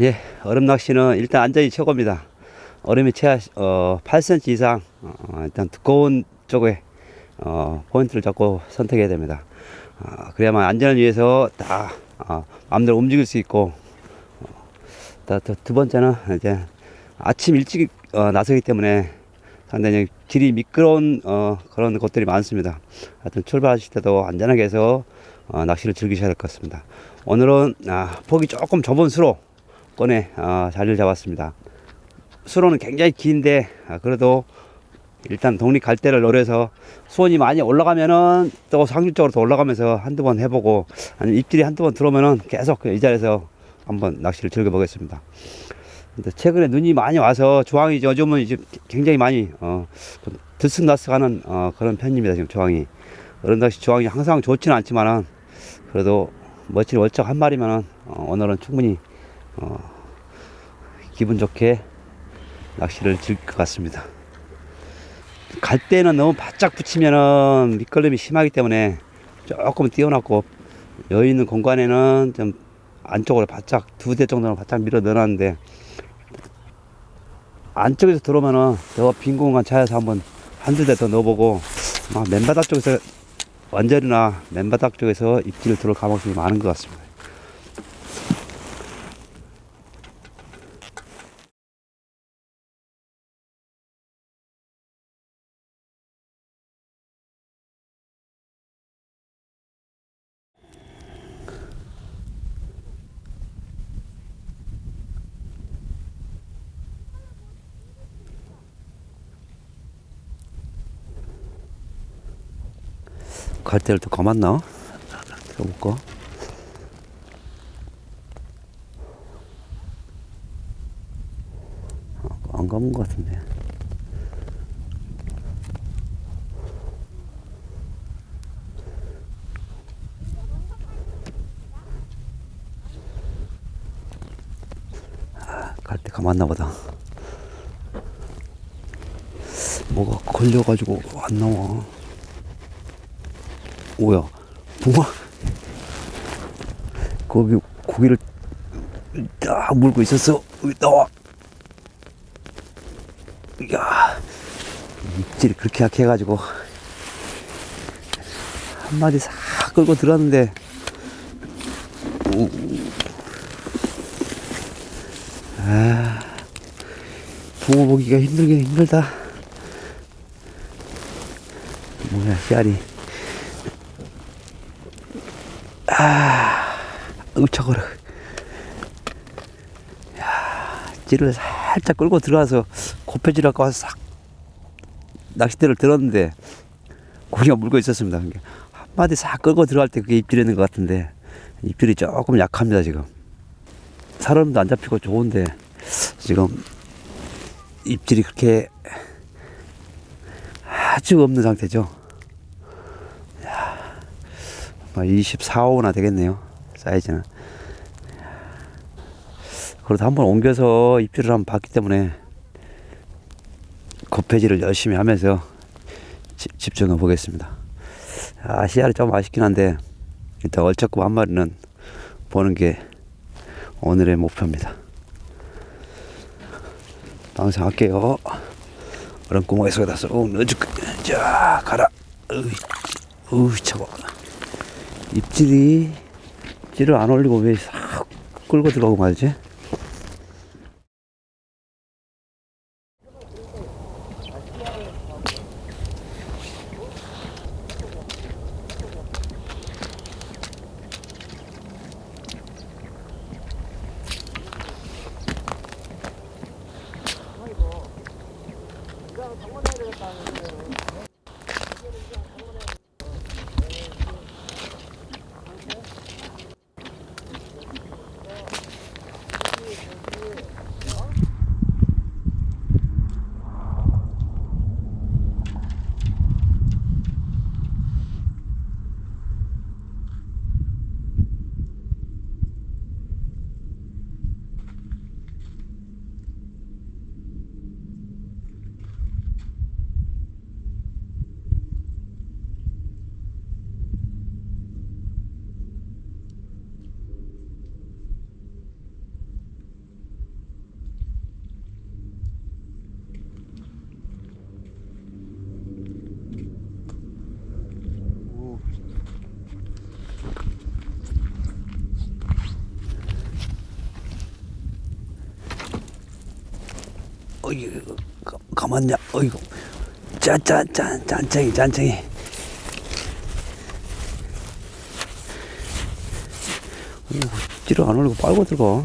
예, 얼음 낚시는 일단 안전이 최고입니다. 얼음이 최하 어, 8cm 이상 어, 일단 두꺼운 쪽에 어, 포인트를 잡고 선택해야 됩니다. 어, 그래야만 안전을 위해서 다 어, 마음대로 움직일 수 있고 어, 다, 또두 번째는 이제 아침 일찍 어, 나서기 때문에 상당히 길이 미끄러운 어, 그런 곳들이 많습니다. 하여튼 출발하실 때도 안전하게 해서 어, 낚시를 즐기셔야 될 것 같습니다. 오늘은 아, 폭이 조금 좁은 수로 꺼내 어, 자리를 잡았습니다. 수로는 굉장히 긴데 아, 그래도 일단 독립 갈대를 노려서 수온이 많이 올라가면은 또 상륙적으로 또 올라가면서 한두 번 해보고 아니면 입질이 한두 번 들어오면은 계속 그이 자리에서 한번 낚시를 즐겨보겠습니다. 근데 최근에 눈이 많이 와서 조항이 요즘은 이제 굉장히 많이 어, 좀 들쑥날쑥하는 어, 그런 편입니다. 지금 조항이 어른 낚시 조항이 항상 좋지는 않지만은 그래도 멋진 월척 한 마리면은 어, 오늘은 충분히 어, 기분 좋게 낚시를 즐길 것 같습니다. 갈 때는 너무 바짝 붙이면은 미끌림이 심하기 때문에 조금 띄워놨고 여유 있는 공간에는 좀 안쪽으로 바짝 두 대 정도는 바짝 밀어 넣어놨는데 안쪽에서 들어오면은 더 빈 공간 찾아서 한번 한두 대 더 넣어보고 막 맨바닥 쪽에서 완전이나 맨바닥 쪽에서 입질을 들어올 가능성이 많은 것 같습니다. 갈대를 또 감았나? 들어볼까? 아, 안 감은 것 같은데. 아, 갈대 감았나 보다. 뭐가 걸려가지고 안 나와. 뭐야? 붕어? 거기 고기를 딱 물고 있었어. 여기 나와. 야 입질이 그렇게 약해가지고 한 마리 싹 끌고 들어왔는데. 오. 아 붕어 보기가 힘들긴 힘들다. 뭐야 씨알이 으차거려. 야, 찌를 살짝 끌고 들어가서 고패질하고 와서 싹 낚싯대를 들었는데 고기가 물고 있었습니다. 한 마디 싹 끌고 들어갈 때 그게 입질했는 것 같은데 입질이 조금 약합니다 지금. 사람도 안 잡히고 좋은데 지금 입질이 그렇게 아주 없는 상태죠. 야, 24, 5나 되겠네요. 사이즈는. 그래도 한 번 옮겨서 입질을 한번 봤기 때문에 곱해지를 열심히 하면서 지- 집중해 보겠습니다. 아, 씨알이 좀 아쉽긴 한데 일단 얼척금 한 마리는 보는 게 오늘의 목표입니다. 방생할게요. 얼음구멍에 쏙에다 쏙 넣어줄게. 자, 가라. 으이, 으이, 차고. 입질이 입질을 안 올리고 왜 싹 끌고 들어가고 말이지? 어이, 가, 가만냐, 어이구. 짠짠짠, 짠쟁이, 짠쟁이. 오, 찌를 안 올리고 빨고 들어가.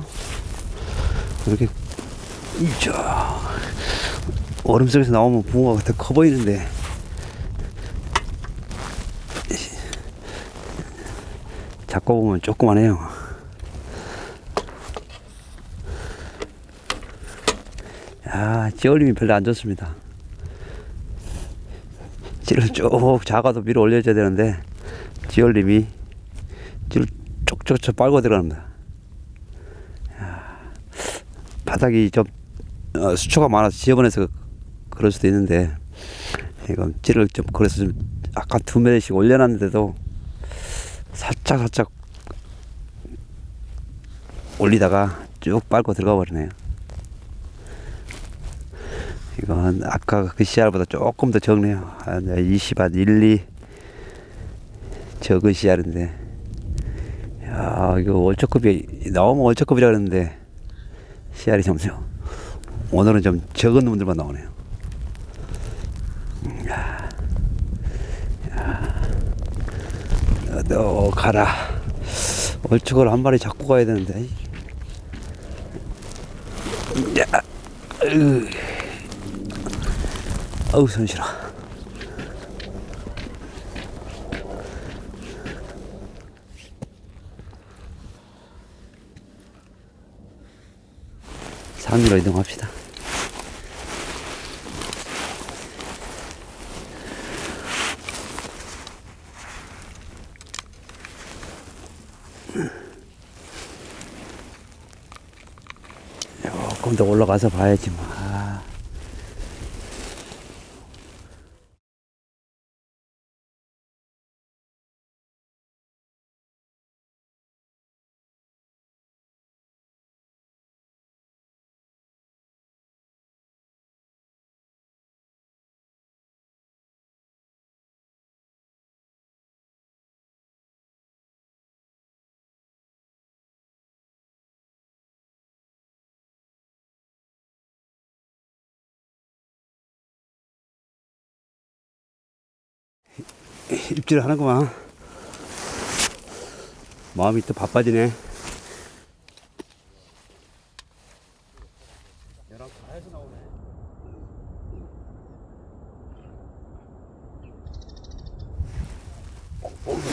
이렇게, 이자. 얼음 속에서 나오면 붕어가 더 커 보이는데. 잡고 보면 조그만해요. 야, 찌올림이 별로 안 좋습니다. 찌를 쭉 작아도 위로 올려줘야 되는데, 찌올림이 찌를 쪽쪽쪽 빨고 들어갑니다. 야, 바닥이 좀 어, 수초가 많아서 지저분해서 그럴 수도 있는데, 이건 찌를 좀 그래서 좀 약간 두 매씩 올려놨는데도 살짝 살짝 올리다가 쭉 빨고 들어가 버리네요. 이건 아까 그 씨알보다 조금 더 적네요. 한 20, 한 1, 2 적은 씨알인데. 야, 이거 월초급이 나오면 월초급이라 그랬는데 씨알이 점점 오늘은 좀 적은 놈들만 나오네요. 야, 야, 너 가라. 월초급을 한 마리 잡고 가야 되는데. 야, 으. 어우 손 시려 산 위로 이동합시다 조금 더 올라가서 봐야지 뭐. 입질 하는구만. 마음이 또 바빠지네.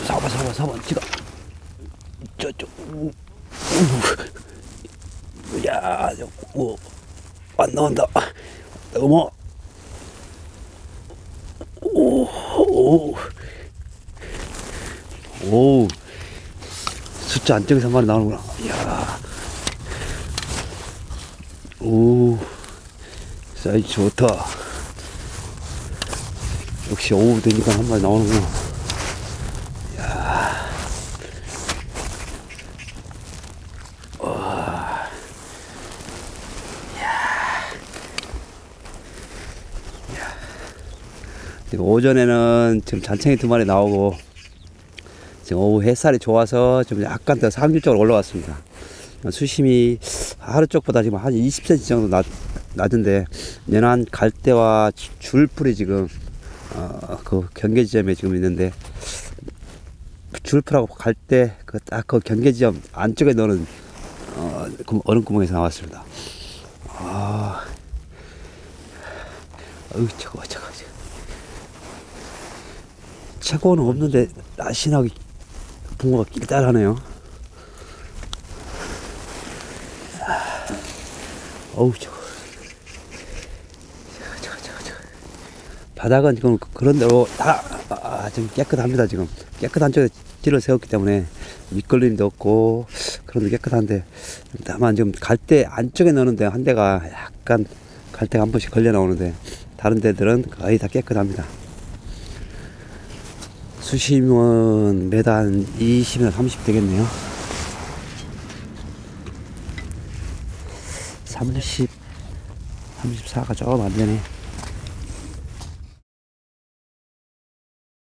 사봐 사봐 사봐 지가 저쪽. 야, 저, 오, 안 나온다. 어머, 오, 오. 오 숫자 안쪽에서 한 마리 나오는구나. 이야. 오 사이즈 좋다. 역시 오후 되니까 한 마리 나오는구나. 이야. 와. 이야. 오전에는 지금 잔챙이 두 마리 나오고 지금 오후 햇살이 좋아서 좀 약간 더 상륙적으로 올라왔습니다. 수심이 하루 쪽보다 지금 한 20cm 정도 낮, 낮은데 연안 갈대와 주- 줄풀이 지금 어, 그 경계 지점에 지금 있는데 줄풀하고 갈대 그 딱 그 경계 지점 안쪽에 넣는 어, 구- 얼음 구멍에서 나왔습니다. 아, 어우 저거 저거 저거. 최고는 없는데 날씬하게 붕어가 길달하네요. 어우 저거. 저거 저거 저거. 바닥은 지금 그런 대로 다 아, 지금 깨끗합니다 지금 깨끗한 쪽에 찌를 세웠기 때문에 밑걸림도 없고 그런데 깨끗한데 다만 지금 갈대 안쪽에 넣는데 한 대가 약간 갈대가 한 번씩 걸려 나오는데 다른 데들은 거의 다 깨끗합니다. 수심은 한 20이나 30 되겠네요. 30, 34가 조금 안 되네.